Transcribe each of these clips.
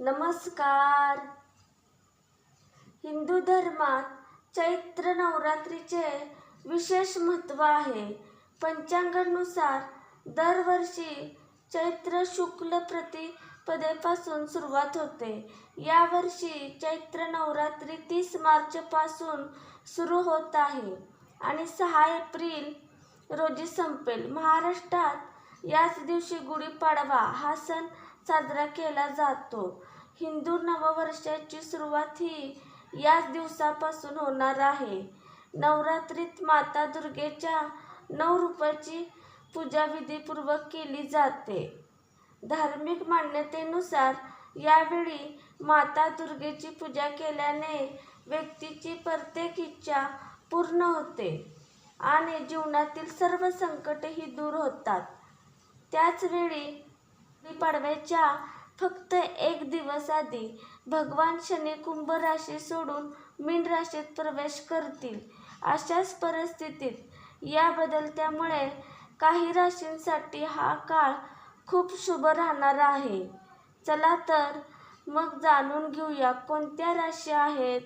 नमस्कार. हिंदू धर्मात चैत्र नवरात्रीचे विशेष महत्त्व आहे. पंचांगानुसार दरवर्षी चैत्र शुक्ल प्रतिपदेपासून सुरुवात होते. यावर्षी चैत्र नवरात्री तीस मार्चपासून सुरू होत आहे आणि सहा एप्रिल रोजी संपेल. महाराष्ट्रात याच दिवशी गुढीपाडवा हा सण साजरा केला जातो. हिंदू नववर्षाची सुरुवात ही याच दिवसापासून होणार आहे. नवरात्रीत माता दुर्गेच्या नऊ रूपाची पूजा विधीपूर्वक केली जाते. धार्मिक मान्यतेनुसार यावेळी माता दुर्गेची पूजा केल्याने व्यक्तीची प्रत्येक इच्छा पूर्ण होते आणि जीवनातील सर्व संकटेही दूर होतात. त्याचवेळी गुढीपाडव्याच्या फक्त एक दिवस आधी भगवान शनी कुंभ राशी सोडून मीन राशीत प्रवेश करतील. अशाच परिस्थितीत या बदलत्यामुळे काही राशींसाठी हा काळ खूप शुभ राहणार आहे. चला तर मग जाणून घेऊया कोणत्या राशी आहेत.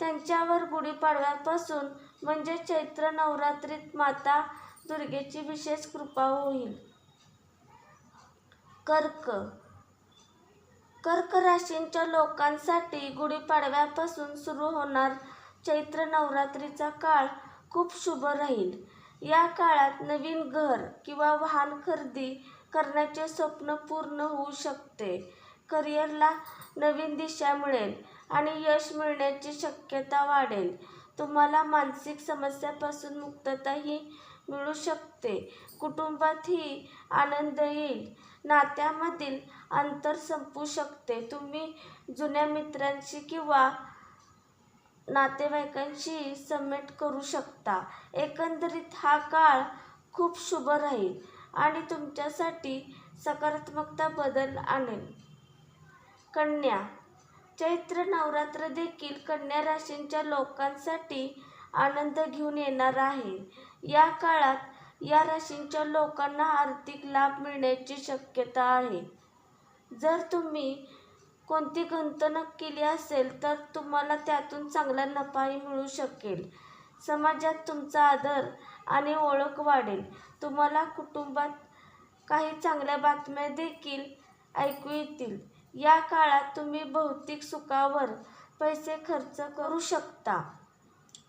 त्यांच्यावर गुढीपाडव्यापासून म्हणजे चैत्र नवरात्रीत माता दुर्गेची विशेष कृपा होईल. कर्क. कर्क राशींच्या लोकांसाठी गुढीपाडव्यापासून सुरू होणार चैत्र नवरात्रीचा काळ खूप शुभ राहील. या काळात नवीन घर किंवा वाहन खरेदी करण्याचे स्वप्न पूर्ण होऊ शकते. करिअरला नवीन दिशा मिळेल आणि यश मिळण्याची शक्यता वाढेल. तुम्हाला मानसिक समस्यापासून मुक्तताही मिळू शकते. कुटुंबातही आनंद येईल. नात्यामधील अंतर संपू शकते. तुम्ही जुन्या मित्रांशी किंवा नातेवाईकांशी समेट करू शकता. एकंदरीत हा काळ खूप शुभ राहील आणि तुमच्यासाठी सकारात्मकता बदल आणेल. कन्या. चैत्र नवरात्र देखील कन्या राशींच्या लोकांसाठी आनंद घेऊन येणार आहे. या काळात या राशींच्या लोकांना आर्थिक लाभ मिळण्याची शक्यता आहे. जर तुम्ही कोणती गुंतवणूक केली असेल तर तुम्हाला त्यातून चांगला नफाही मिळू शकेल. समाजात तुमचा आदर आणि ओळख वाढेल. तुम्हाला कुटुंबात काही चांगल्या बातम्या देखील ऐकू येतील. या काळात तुम्ही भौतिक सुखावर पैसे खर्च करू शकता.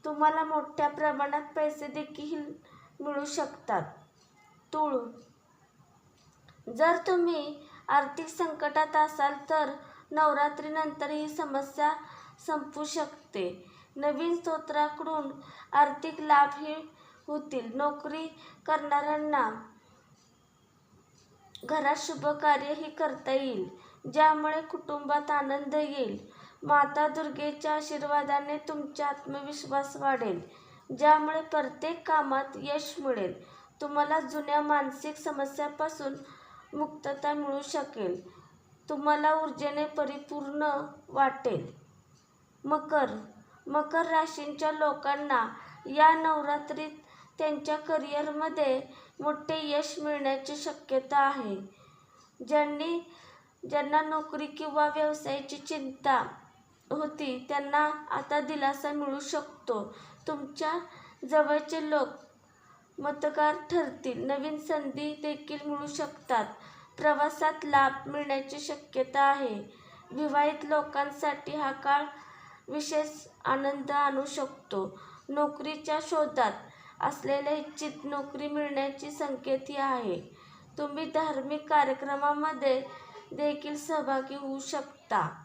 तुम्हाला मोठ्या प्रमाणात पैसे देखील मिळू शकतात. तुळू जर तुम्ही आर्थिक संकटात असाल तर नवरात्रीनंतर ही समस्या संपू शकते. नवीन स्तोत्राकडून आर्थिक लाभही होतील. नोकरी करणाऱ्यांना घरात शुभ कार्यही करता येईल ज्यामुळे कुटुंबात आनंद येईल. माता दुर्गेच्या आशीर्वादाने तुमचा आत्मविश्वास वाढेल ज्यामुळे प्रत्येक कामात यश मिळेल. तुम्हाला जुन्या मानसिक समस्यापासून मुक्तता मिळू शकेल. तुम्हाला ऊर्जेने परिपूर्ण वाटेल. मकर मकर राशींच्या लोकांना या नवरात्रीत त्यांच्या करिअरमध्ये मोठे यश मिळण्याची शक्यता आहे. ज्यांनी ज्यांना नोकरी किंवा व्यवसायाची चिंता होती. त्यांना आता दिलासा मिळू शकतो. तुमच्या जवळचे लोक मतकार ठरतील. नवीन संधी देखील मिळू शकतात. प्रवासात लाभ मिळण्याची शक्यता आहे. विवाहित लोकांसाठी हा काळ विशेष आनंद आणू शकतो. नोकरीच्या शोधात असलेल्या इच्छित नोकरी मिळण्याची संकेतही आहे. तुम्ही धार्मिक कार्यक्रमामध्ये देखील सहभागी होऊ शकता.